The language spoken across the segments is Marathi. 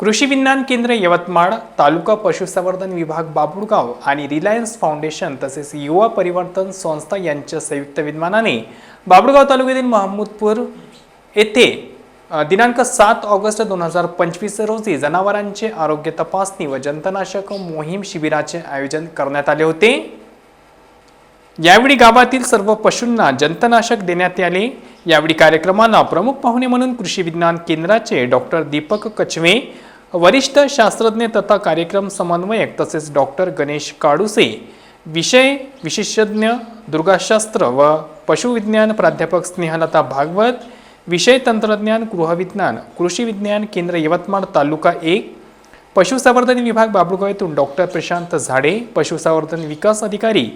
कृषी विज्ञान केंद्र यवतमाळ तालुका पशुसंवर्धन विभाग बाबुळगाव आणि रिलायन्स फाउंडेशन तसेच युवा परिवर्तन संस्था यांच्या संयुक्त विद्यमानाने बाबुळगाव तालुक्यातील महमूदपूर येथे दिनांक सात ऑगस्ट दोन हजार पंचवीस रोजी जनावरांचे आरोग्य तपासणी व जंतनाशक मोहीम शिबिराचे आयोजन करण्यात आले होते. यावेळी गावातील सर्व पशूंना जंतनाशक देण्यात आले. यावेळी कार्यक्रमाला प्रमुख पाहुणे म्हणून कृषी विज्ञान केंद्राचे डॉक्टर दीपक कचवे वरिष्ठ शास्त्रज्ञ तथा कार्यक्रम समन्वयक तसेच डॉक्टर गणेश काडुसे विषय विशेषज्ञ दुर्गाशास्त्र व पशुविज्ञान प्राध्यापक स्नेहलता भागवत विषय तंत्रज्ञान गृहविज्ञान कृषी विज्ञान केंद्र यवतमाळ तालुका एक पशुसंवर्धन विभाग बाबुळगाव येथून डॉक्टर प्रशांत झाडे पशुसंवर्धन विकास अधिकारी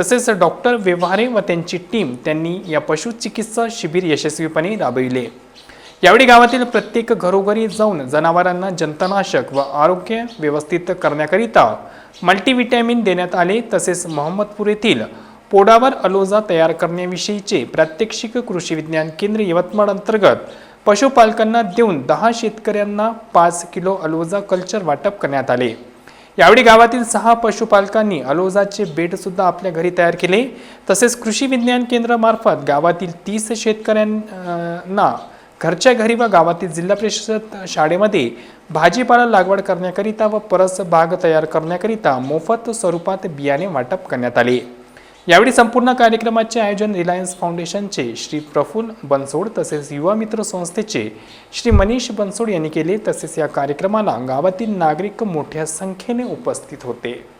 तसेच डॉक्टर व्यवहारे व त्यांची टीम त्यांनी या पशुचिकित्सा शिबिर यशस्वीपणे राबविले. यावेळी गावातील प्रत्येक घरोघरी जाऊन जनावरांना जंतनाशक व आरोग्य व्यवस्थित करण्याकरिता मल्टीव्हिटॅमिन देण्यात आले तसेच मोहम्मदपूर येथील पोडावर अलोजा तयार करण्याविषयीचे प्रात्यक्षिक कृषी विज्ञान केंद्र यवतमाळ अंतर्गत पशुपालकांना देऊन दहा शेतकऱ्यांना पाच किलो अलोजा कल्चर वाटप करण्यात आले. यावेळी गावातील सहा पशुपालकांनी अलोजाचे बेडसुद्धा आपल्या घरी तयार केले. तसेच कृषी विज्ञान केंद्रामार्फत गावातील तीस शेतकऱ्यांना घरच्या घरी व गावातील जिल्हा परिषद शाळेमध्ये भाजीपाला लागवड करण्याकरिता व परस बाग तयार करण्याकरिता मोफत स्वरूपात बियाणे वाटप करण्यात आले. यावेळी संपूर्ण कार्यक्रमाचे आयोजन रिलायन्स फाउंडेशनचे श्री प्रफुल्ल बनसोड तसेच युवा मित्र संस्थेचे श्री मनीष बनसोड यांनी केले. तसेच या कार्यक्रमाला गावातील नागरिक मोठ्या संख्येने उपस्थित होते.